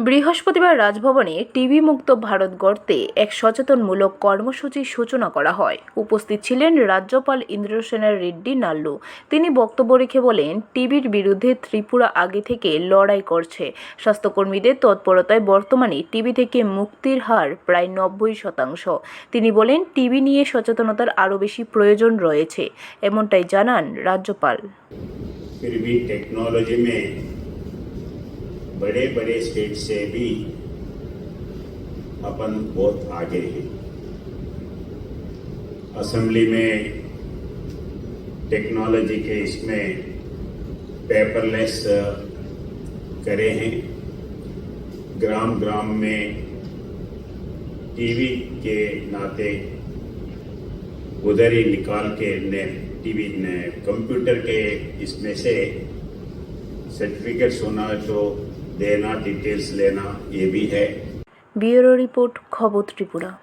বৃহস্পতিবার রাজভবনে টিভি মুক্ত ভারত গড়তে এক সচেতনমূলক কর্মসূচির সূচনা করা হয়। উপস্থিত ছিলেন রাজ্যপাল ইন্দ্রসেনা রেড্ডি নাল্লু। তিনি বক্তব্য রেখে বলেন, টিভির বিরুদ্ধে ত্রিপুরা আগে থেকে লড়াই করছে। স্বাস্থ্যকর্মীদের তৎপরতায় বর্তমানে টিভি থেকে মুক্তির হার প্রায় নব্বই শতাংশ। তিনি বলেন, টিভি নিয়ে সচেতনতার আরও বেশি প্রয়োজন রয়েছে। এমনটাই জানান রাজ্যপাল। টেকনোলজি बड़े बड़े स्टेट से भी अपन बहुत आगे हैं। असेंबली में टेक्नोलॉजी के इसमें पेपरलेस करे हैं। ग्राम ग्राम में टीवी के नाते उधर ही निकाल के ने टीवी ने कंप्यूटर के इसमें से सर्टिफिकेट्स होना तो लेना डिटेल्स लेना ये भी है ब्यूरो रिपोर्ट खबर त्रिपुरा